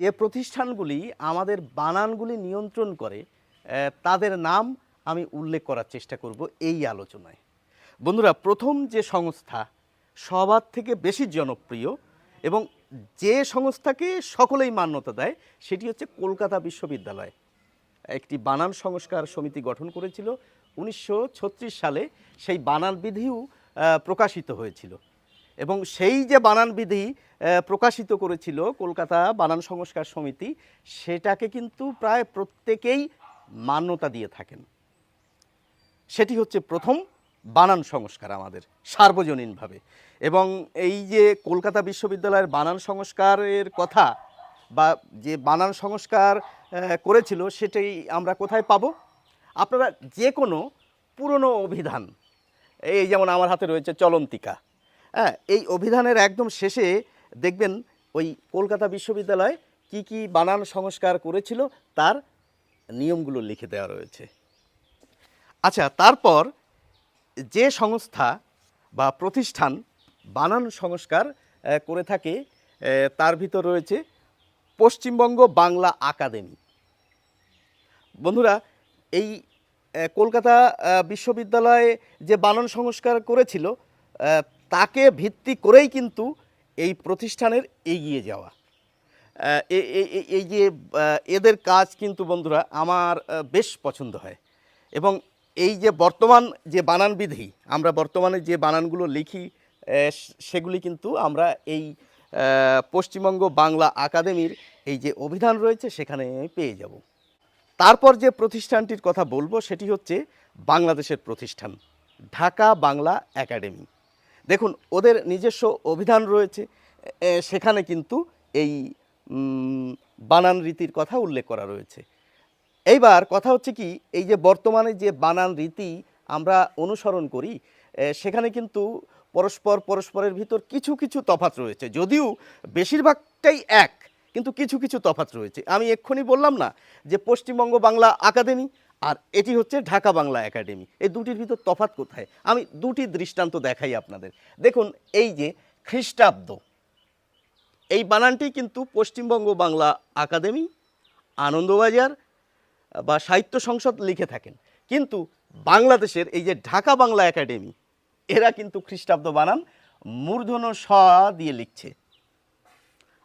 যে প্রতিষ্ঠানগুলি আমাদের বানানগুলি নিয়ন্ত্রণ করে তাদের নাম আমি উল্লেখ করার চেষ্টা করব এই আলোচনায়। বন্ধুরা, প্রথম যে সংস্থা, সবার থেকে বেশি জনপ্রিয় এবং যে সংস্থাকে সকলেই মান্যতা দেয়, সেটি হচ্ছে কলকাতা বিশ্ববিদ্যালয়। একটি বানান সংস্কার সমিতি গঠন করেছিল উনিশশো ছত্রিশ সালে। সেই বানান বিধিও প্রকাশিত হয়েছিল। এবং সেই যে বানান বিধি প্রকাশিত করেছিল কলকাতা বানান সংস্কার সমিতি, সেটাকে কিন্তু প্রায় প্রত্যেকেই মান্যতা দিয়ে থাকেন। সেটি হচ্ছে প্রথম বানান সংস্কার আমাদের, সার্বজনীনভাবে। এবং এই যে কলকাতা বিশ্ববিদ্যালয়ের বানান সংস্কারের কথা বা যে বানান সংস্কার করেছিল, সেটাই আমরা কোথায় পাবো? আপনারা যে কোনো পুরনো অভিধান, এই যেমন আমার হাতে রয়েছে চলন্তিকা হ্যাঁ এই অভিধানের একদম শেষে দেখবেন ওই কলকাতা বিশ্ববিদ্যালয় কি কি বানান সংস্কার করেছিল, তার নিয়মগুলো লিখে দেওয়া রয়েছে। আচ্ছা তারপর যে সংস্থা বা প্রতিষ্ঠান বানান সংস্কার করে থাকে তার ভিতর রয়েছে পশ্চিমবঙ্গ বাংলা আকাদেমি বন্ধুরা, এই কলকাতা বিশ্ববিদ্যালয়ে যে বানান সংস্কার করেছিল তাকে ভিত্তি করেই কিন্তু এই প্রতিষ্ঠানের এগিয়ে যাওয়া। এই যে এদের কাজ কিন্তু বন্ধুরা আমার বেশ পছন্দ হয়। এবং এই যে বর্তমান যে বানান বিধি আমরা বর্তমানে যে বানানগুলো লিখি সেগুলি কিন্তু আমরা এই পশ্চিমবঙ্গ বাংলা একাডেমির এই যে অভিধান রয়েছে, সেখানে পেয়ে যাব। তারপর যে প্রতিষ্ঠানটির কথা বলব, সেটি হচ্ছে বাংলাদেশের প্রতিষ্ঠান, ঢাকা বাংলা একাডেমি। দেখুন, ওদের নিজস্ব অভিধান রয়েছে সেখানে কিন্তু এই বানান রীতির কথা উল্লেখ করা রয়েছে। এইবার কথা হচ্ছে কি, এই যে বর্তমানে যে বানান রীতি আমরা অনুসরণ করি সেখানে কিন্তু পরস্পর পরস্পরের ভিতর কিছু কিছু তফাৎ রয়েছে। যদিও বেশিরভাগটাই এক, কিন্তু কিছু কিছু তফাৎ রয়েছে। আমি এক্ষুনি বললাম না যে পশ্চিমবঙ্গ বাংলা একাডেমি আর এটি হচ্ছে ঢাকা বাংলা একাডেমি। এই দুটির ভিতর তফাত কোথায়? আমি দুটি দৃষ্টান্ত দেখাই আপনাদের। দেখুন, এই যে খ্রিস্টাব্দ, এই বানানটি কিন্তু পশ্চিমবঙ্গ বাংলা একাডেমি, আনন্দবাজার বা সাহিত্য সংসদ লিখে থাকেন। কিন্তু বাংলাদেশের এই যে ঢাকা বাংলা একাডেমি, এরা কিন্তু খ্রিস্টাব্দ বানান মূর্ধন্য স দিয়ে লিখছে।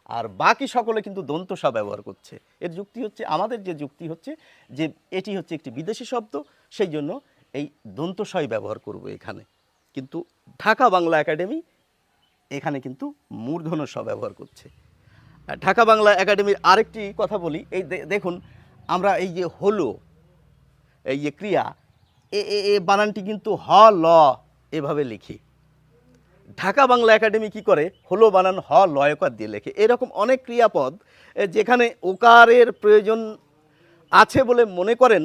আর বাকি সকলে কিন্তু দন্ত স ব্যবহার করছে। এর যুক্তি হচ্ছে, আমাদের যে যুক্তি হচ্ছে যে এটি হচ্ছে একটি বিদেশি শব্দ, সেই জন্য এই দন্ত সই ব্যবহার করব এখানে। কিন্তু ঢাকা বাংলা একাডেমি এখানে কিন্তু মূর্ধন্য স ব্যবহার করছে। ঢাকা বাংলা একাডেমির আরেকটি কথা বলি, এই দেখুন, আমরা এই যে হলো, এই যে ক্রিয়া এ- এ বানানটি কিন্তু হ, ল এভাবে লিখি। ঢাকা বাংলা একাডেমি কি করে? হলো বানান, হ, লয়কার দিয়ে লেখে। এরকম অনেক ক্রিয়াপদ যেখানে ওকারের প্রয়োজন আছে বলে মনে করেন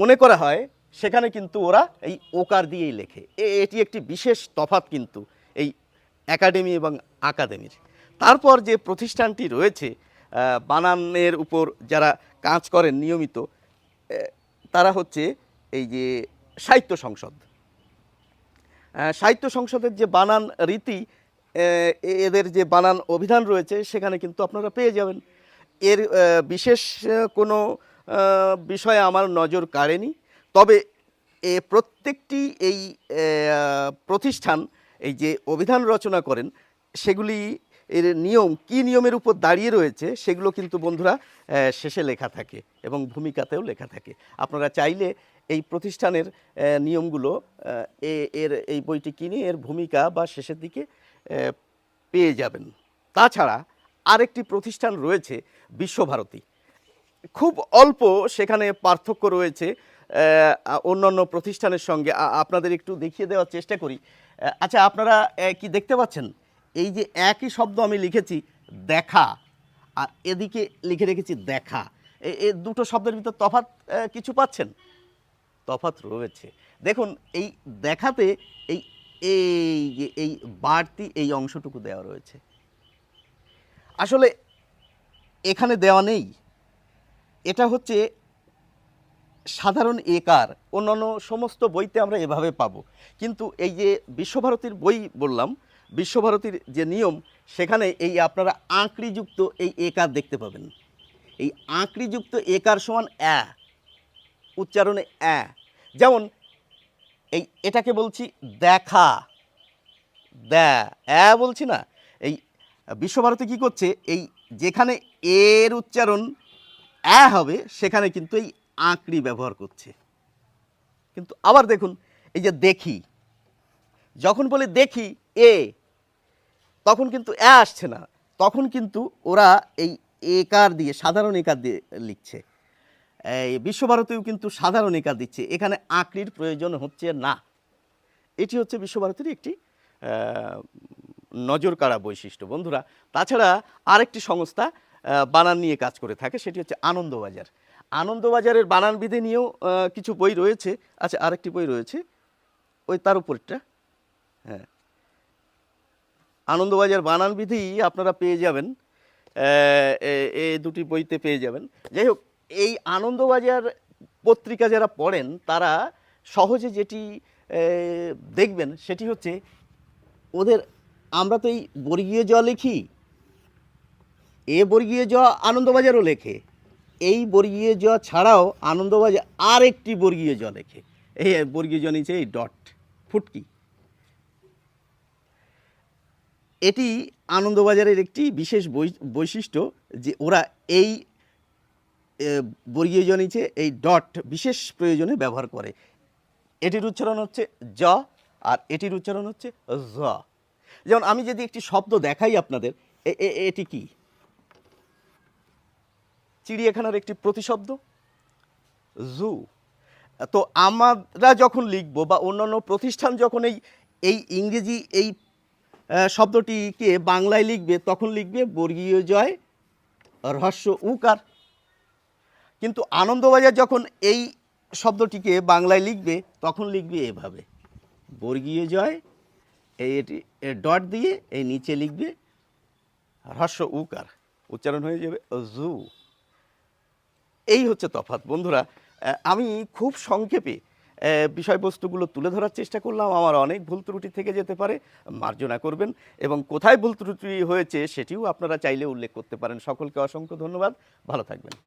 মনে করা হয়, সেখানে কিন্তু ওরা এই ওকার দিয়েই লেখে। এটি একটি বিশেষ তফাত কিন্তু এই একাডেমি এবং আকাদেমির। তারপর যে প্রতিষ্ঠানটি রয়েছে বানানের উপর যারা কাজ করেন নিয়মিত তারা হচ্ছে এই যে সাহিত্য সংসদ। সাহিত্য সংসদের যে বানান রীতি এদের যে বানান অভিধান রয়েছে, সেখানে কিন্তু আপনারা পেয়ে যাবেন। এর বিশেষ কোনো বিষয়ে আমার নজর কাড়েনি। তবে এ প্রত্যেকটি এই প্রতিষ্ঠান এই যে অভিধান রচনা করেন, সেগুলি এর নিয়ম, কি নিয়মের উপর দাঁড়িয়ে রয়েছে, সেগুলো কিন্তু বন্ধুরা শেষে লেখা থাকে এবং ভূমিকাতেও লেখা থাকে। আপনারা চাইলে এই প্রতিষ্ঠানের নিয়মগুলো এর এই বইটি কিনে এর ভূমিকা বা শেষের দিকে পেয়ে যাবেন। তাছাড়া আরেকটি প্রতিষ্ঠান রয়েছে বিশ্বভারতী। খুব অল্প সেখানে পার্থক্য রয়েছে অন্যান্য প্রতিষ্ঠানের সঙ্গে। আপনাদের একটু দেখিয়ে দেওয়ার চেষ্টা করি। আচ্ছা আপনারা কি দেখতে পাচ্ছেন? এই যে একই শব্দ আমি লিখেছি, দেখা, আর এদিকে লিখে রেখেছি, দেখা। এ দুটো শব্দের ভিতর তফাৎ কিছু পাচ্ছেন? তফাৎ রয়েছে। দেখুন, এই দেখাতে এই এই যে এই বাড়তি এই অংশটুকু দেওয়া রয়েছে। আসলে এখানে দেওয়া নেই। এটা হচ্ছে সাধারণ একার। অন্যান্য সমস্ত বইতে আমরা এভাবে পাবো। কিন্তু এই যে বিশ্বভারতীর বই বললাম, বিশ্বভারতীর যে নিয়ম, সেখানে এই আপনারা আঁকড়িযুক্ত এই একার দেখতে পাবেন। এই আঁকড়িযুক্ত একার সমান অ্যা উচ্চারণে অ্যা। যেমন, এই এটাকে বলছি দেখা। দ্যা, অ্যা বলছি না। এই বিশ্বভারতী কী করছে? এই যেখানে এর উচ্চারণ অ্যা হবে, সেখানে কিন্তু এই আঁকড়ি ব্যবহার করছে। কিন্তু আবার দেখুন, এই যে দেখি, যখন বলে দেখি, এ, তখন কিন্তু এ আসছে না। তখন কিন্তু ওরা এই একার দিয়ে, সাধারণ একার দিয়ে লিখছে। এই বিশ্বভারতীও কিন্তু সাধারণ একার দিচ্ছে। এখানে আঁকড়ির প্রয়োজন হচ্ছে না। এটি হচ্ছে বিশ্বভারতীর একটি নজর কাড়া বৈশিষ্ট্য। বন্ধুরা, তাছাড়া আরেকটি সংস্থা বানান নিয়ে কাজ করে থাকে, সেটি হচ্ছে আনন্দবাজার। আনন্দবাজারের বানান বিধি নিয়েও কিছু বই রয়েছে। আচ্ছা আরেকটি বই রয়েছে। ওই তার উপরটা হ্যাঁ। আনন্দবাজার বানান বিধি আপনারা পেয়ে যাবেন। এ- দুটি বইতে পেয়ে যাবেন। যাই হোক এই আনন্দবাজার পত্রিকা যারা পড়েন, তারা সহজে যেটি দেখবেন সেটি হচ্ছে ওদের, আমরা তো এই বর্গীয় জ লিখি, এ বর্গীয় জ আনন্দবাজারও লেখে, এই বর্গীয় জ ছাড়াও আনন্দবাজার আর একটি বর্গীয় জ লেখে, এই বর্গীয় জ নিচে এই ডট, ফুটকি। এটি আনন্দবাজারের একটি বিশেষ বৈশিষ্ট্য যে ওরা এই বর্গীয় জ নিচে এই ডট বিশেষ প্রয়োজনে ব্যবহার করে। এটির উচ্চারণ হচ্ছে জ আর এটির উচ্চারণ হচ্ছে জ। যেমন আমি যদি একটি শব্দ দেখাই আপনাদের এটি কি? চিড়িয়াখানার একটি প্রতিশব্দ, জু। তো আমরা যখন লিখব বা অন্যান্য প্রতিষ্ঠান যখন এই এই ইংরেজি এই শব্দটিকে বাংলায় লিখবে, তখন লিখবে বর্গীয় জয় রহস্য উকার। কিন্তু আনন্দবাজার যখন এই শব্দটিকে বাংলায় লিখবে, তখন লিখবে এভাবে। বর্গীয় জয়, এই এটি ডট দিয়ে এই নিচে লিখবে হ্রস্ব উকার, উচ্চারণ হয়ে যাবে জু। এই হচ্ছে তফাৎ। বন্ধুরা আমি খুব সংক্ষেপে বিষয়বস্তুগুলো তুলে ধরার চেষ্টা করলাম। আমার অনেক ভুল ত্রুটি থেকে যেতে পারে, মার্জনা করবেন। এবং কোথায় ভুল ত্রুটি হয়েছে সেটিও আপনারা চাইলে উল্লেখ করতে পারেন। সকলকে অসংখ্য ধন্যবাদ। ভালো থাকবেন।